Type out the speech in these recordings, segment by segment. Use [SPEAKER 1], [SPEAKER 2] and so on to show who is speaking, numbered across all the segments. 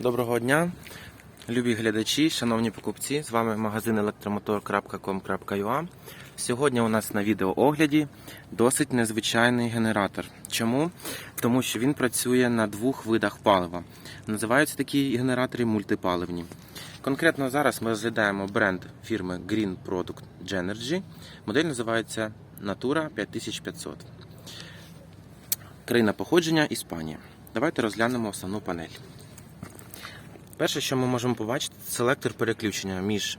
[SPEAKER 1] Доброго дня, любі глядачі, шановні покупці. З вами магазин електромотор.com.ua. Сьогодні у нас на відеоогляді досить незвичайний генератор. Чому? Тому що він працює на двох видах палива. Називаються такі генератори мультипаливні. Конкретно зараз ми розглядаємо бренд фірми Green Product Genergy. Модель називається Natura 5500. Країна походження Іспанія. Давайте розглянемо основну панель. Перше, що ми можемо побачити, це селектор переключення між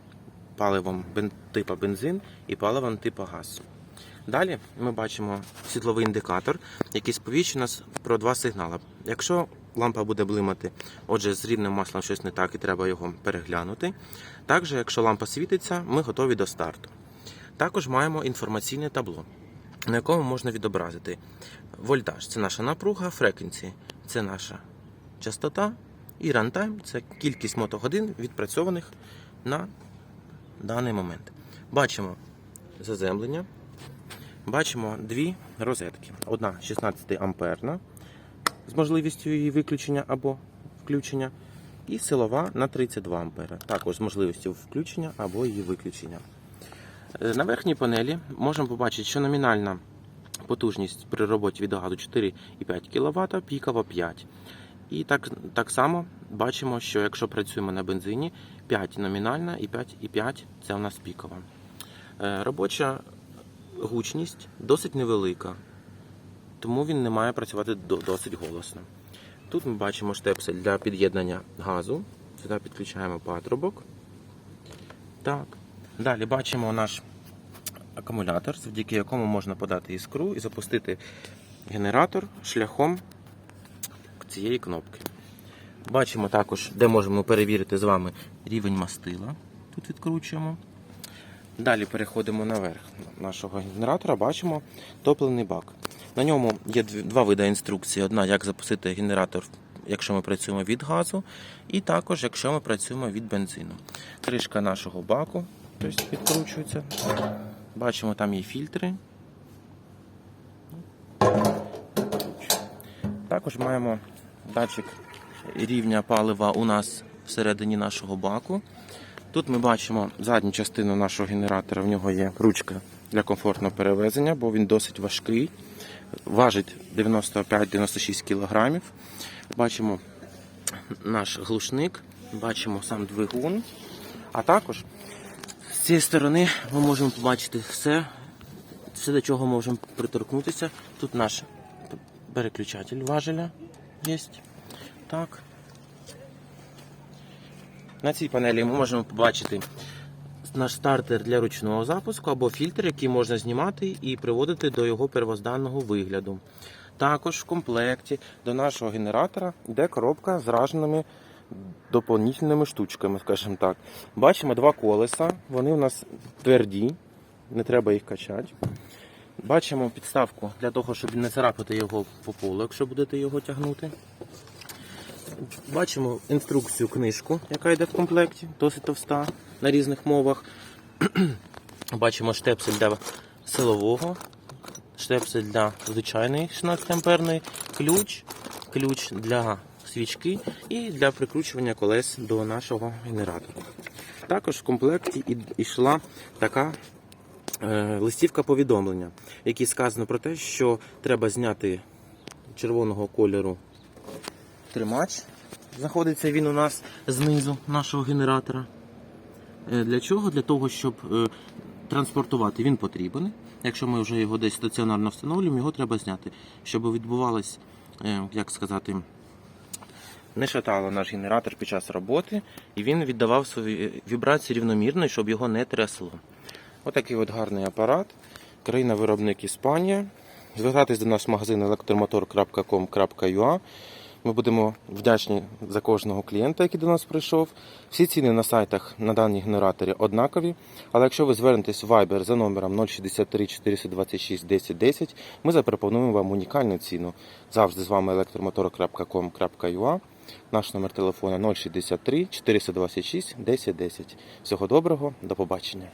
[SPEAKER 1] паливом типу бензин і паливом типу газ. Далі ми бачимо світловий індикатор, який сповіщує нас про два сигнали. Якщо лампа буде блимати, отже, з рівнем маслом щось не так і треба його переглянути. Також, якщо лампа світиться, ми готові до старту. Також маємо інформаційне табло, на якому можна відобразити вольтаж це наша напруга, фреквенції це наша частота, і рантайм це кількість мотогодин відпрацьованих на даний момент. Бачимо заземлення, бачимо дві розетки. Одна 16 амперна з можливістю її виключення або включення, і силова на 32 ампера, також з можливістю включення або її виключення. Е, На верхній панелі можемо побачити, що номінальна потужність при роботі від газу 4,5 кВт, пікова 5. І так, так само бачимо, що якщо працюємо на бензині, 5 номінальна і 5,5 це у нас пікова. Е, Робоча гучність досить невелика, тому він не має працювати досить голосно. Тут ми бачимо штепсель для під'єднання газу. Сюди підключаємо патрубок. Так. Далі бачимо наш акумулятор, завдяки якому можна подати іскру і запустити генератор шляхом цієї кнопки. Бачимо також, де можемо перевірити з вами рівень мастила. Тут відкручуємо. Далі переходимо наверх нашого генератора, бачимо топливний бак. На ньому є два види інструкції: одна, як запустити генератор, якщо ми працюємо від газу, і також, якщо ми працюємо від бензину. Кришка нашого баку тобто, відкручується. Бачимо, там є фільтри. Також маємо датчик рівня палива у нас всередині нашого баку. Тут ми бачимо задню частину нашого генератора. В нього є ручка для комфортного перевезення, бо він досить важкий. Важить 95-96 кг. Бачимо наш глушник, бачимо сам двигун. А також з цієї сторони ми можемо побачити все, все до чого можемо приторкнутися. Тут наш переключатель важеля є. Так. На цій панелі ми можемо побачити наш стартер для ручного запуску або фільтр, який можна знімати і приводити до його первозданного вигляду. Також в комплекті до нашого генератора йде коробка з раженими доповнительними штучками, скажімо так. Бачимо два колеса, вони у нас тверді, не треба їх качати. Бачимо підставку для того, щоб не царапати його по полу, якщо будете його тягнути. Бачимо інструкцію книжку, яка йде в комплекті, досить товста на різних мовах. Бачимо штепсель для силового, штепсель для звичайної 16 амперної, ключ, ключ для свічки і для прикручування колес до нашого генератора. Також в комплекті йшла така листівка повідомлення, в якій сказано про те, що треба зняти червоного кольору тримач. Знаходиться він у нас знизу нашого генератора. Е, Для чого? Для того, щоб е, транспортувати він потрібен. Якщо ми вже його десь стаціонарно встановлюємо, його треба зняти, щоб відбувалось, е, як сказати, не шатало наш генератор під час роботи, і він віддавав свої вібрації рівномірно, щоб його не трясло. Отакий от гарний апарат. Країна-виробник Іспанія. Звертайтесь до нас в магазин electromotor.com.ua. Ми будемо вдячні за кожного клієнта, який до нас прийшов. Всі ціни на сайтах на дані генераторі однакові. Але якщо ви звернетесь в Viber за номером 063 426 1010, ми запропонуємо вам унікальну ціну. Завжди з вами electromotor.com.ua. Наш номер телефона 063 426 1010. Всього доброго, до побачення.